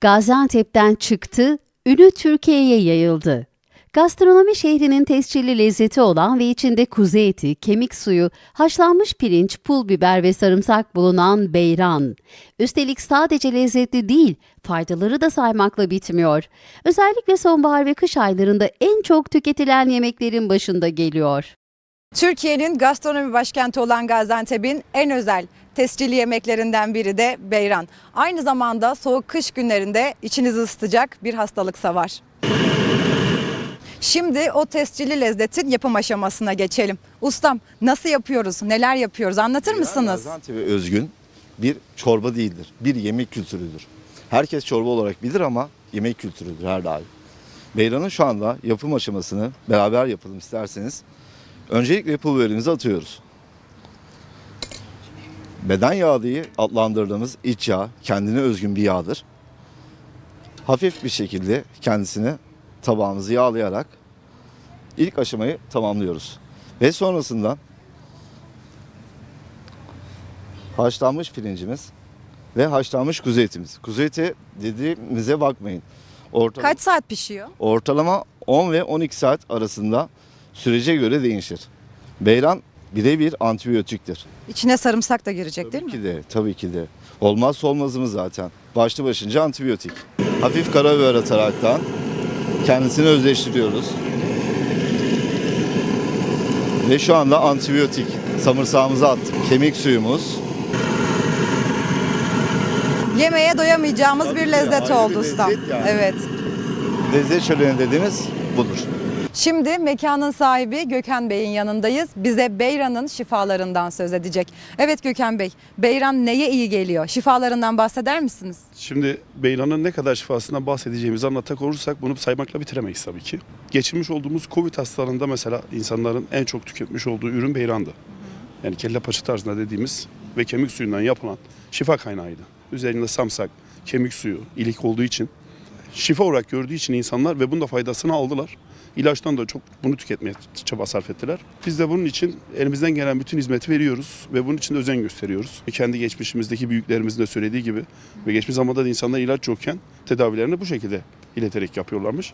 Gaziantep'ten çıktı, ünü Türkiye'ye yayıldı. Gastronomi şehrinin tescilli lezzeti olan ve içinde kuzu eti, kemik suyu, haşlanmış pirinç, pul biber ve sarımsak bulunan beyran. Üstelik sadece lezzetli değil, faydaları da saymakla bitmiyor. Özellikle sonbahar ve kış aylarında en çok tüketilen yemeklerin başında geliyor. Türkiye'nin gastronomi başkenti olan Gaziantep'in en özel tescilli yemeklerinden biri de beyran. Aynı zamanda soğuk kış günlerinde içinizi ısıtacak bir hastalıksa var. Şimdi o tescilli lezzetin yapım aşamasına geçelim. Ustam nasıl yapıyoruz, neler yapıyoruz anlatır mısınız? Gaziantep'e özgün bir çorba değildir. Bir yemek kültürüdür. Herkes çorba olarak bilir ama yemek kültürüdür her daim. Beyran'ın şu anda yapım aşamasını beraber yapalım isterseniz. Öncelikle pul biberimizi atıyoruz. Beden yağı diye adlandırdığımız iç yağ kendine özgün bir yağdır. Hafif bir şekilde kendisini tabağımızı yağlayarak ilk aşamayı tamamlıyoruz. Ve sonrasında haşlanmış pirincimiz ve haşlanmış kuzu etimiz. Kuzu eti dediğimize bakmayın. Ortalama, Kaç saat pişiyor? ortalama 10 ve 12 saat arasında sürece göre değişir. Beyran birebir antibiyotiktir. İçine sarımsak da girecek değil Tabii mi? ki de, tabii ki de. Olmazsa olmazımız zaten. Başlı başınca antibiyotik. Hafif karabiber ataraktan kendisini özleştiriyoruz. Ve şu anda antibiyotik samırsağımızı attık. Kemik suyumuz. Yemeğe doyamayacağımız Tabii bir lezzet bir oldu ustam. lezzet yani. Evet. Lezzet şöleni dediğiniz budur. Şimdi mekanın sahibi Gökhan Bey'in yanındayız. Bize beyranın şifalarından söz edecek. Evet Gökhan Bey, beyran neye iyi geliyor? Şifalarından bahseder misiniz? Şimdi beyranın ne kadar şifasından bahsedeceğimizi anlatacak olursak bunu saymakla bitiremeyiz tabii ki. Geçirmiş olduğumuz Covid hastalarında mesela insanların en çok tüketmiş olduğu ürün beyrandı. Yani kelle paça tarzında dediğimiz ve kemik suyundan yapılan şifa kaynağıydı. Üzerinde samsak, kemik suyu, ilik olduğu için şifa olarak gördüğü için insanlar ve bunun da faydasını aldılar. İlaçtan da çok bunu tüketmeye çaba sarf ettiler. Biz de bunun için elimizden gelen bütün hizmeti veriyoruz ve bunun için de özen gösteriyoruz. Kendi geçmişimizdeki büyüklerimizin de söylediği gibi ve geçmiş zamanda da insanlar ilaç yokken tedavilerini bu şekilde ileterek yapıyorlarmış.